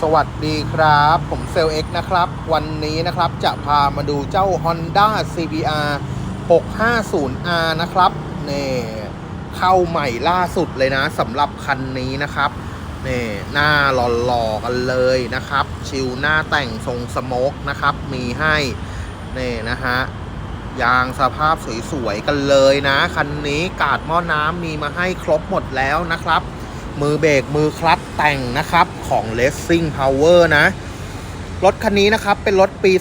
สวัสดีครับ ผมเซลเอ็กนะครับ วันนี้นะครับจะพามาดูเจ้า Honda CBR 650R นะครับนี่เข้าใหม่ล่าสุดเลยนะสำหรับคันนี้นะครับนี่หน้าหล่อๆกันเลยนะครับ ชิวหน้าแต่งทรงสโมกนะครับ มีให้นี่นะฮะยางสภาพสวยๆกันเลยนะ คันนี้กาดหม้อน้ำมีมาให้ครบหมดแล้วนะครับ มือเบรกมือคลัตช์แต่งนะครับของ Racing Power นะ รถคันนี้นะครับเป็นรถปี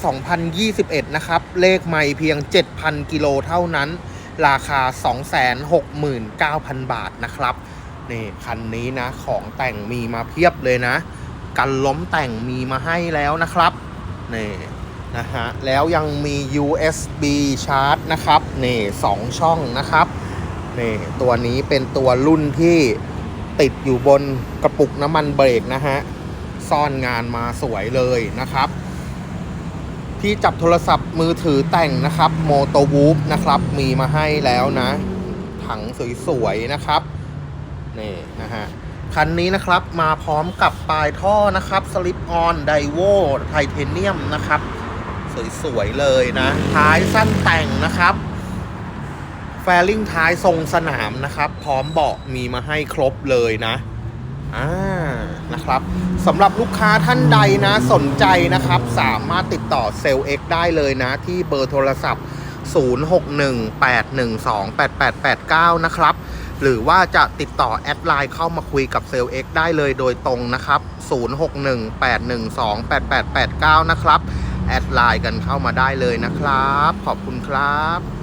2021 นะครับ เลขไม่เพียง 7,000 กิโลเท่านั้น ราคา 269,000 บาทนะครับ นี่คันนี้นะของแต่งมีมาเพียบเลยนะ กันล้มแต่งมีมาให้แล้วนะครับ นี่นะฮะแล้วยังมี USB ชาร์จนะครับนี่สองช่องนะครับนี่ตัวนี้เป็นตัวรุ่นที่ ติดอยู่บนกระปุกน้ำมันเบรกนะฮะ ซ่อนงานมาสวยเลยนะครับ ที่จับโทรศัพท์มือถือแต่งนะครับโมโตวูฟนะครับ มีมาให้แล้วนะ ถังสวยๆนะครับ นี่นะฮะ คันนี้นะครับมาพร้อมกับปลายท่อนะครับสลิปออนไดโวไทเทเนียมนะครับ สวยๆเลยนะ ท้ายสั้นแต่งนะครับ แฟลิงท้ายทรงสนามนะครับ พร้อมเบาะมีมาให้ครบเลยนะอ่านะครับสำหรับลูกค้าท่านใดนะสนใจนะครับ สามารถติดต่อเซลล์ X ได้เลยนะ ที่เบอร์โทรศัพท์ 0618128889 นะครับ หรือว่าจะติดต่อแอดไลน์เข้ามาคุยกับเซลล์ X ได้เลยโดยตรงนะครับ 0618128889 นะครับ แอดไลน์กันเข้ามาได้เลยนะครับ ขอบคุณครับ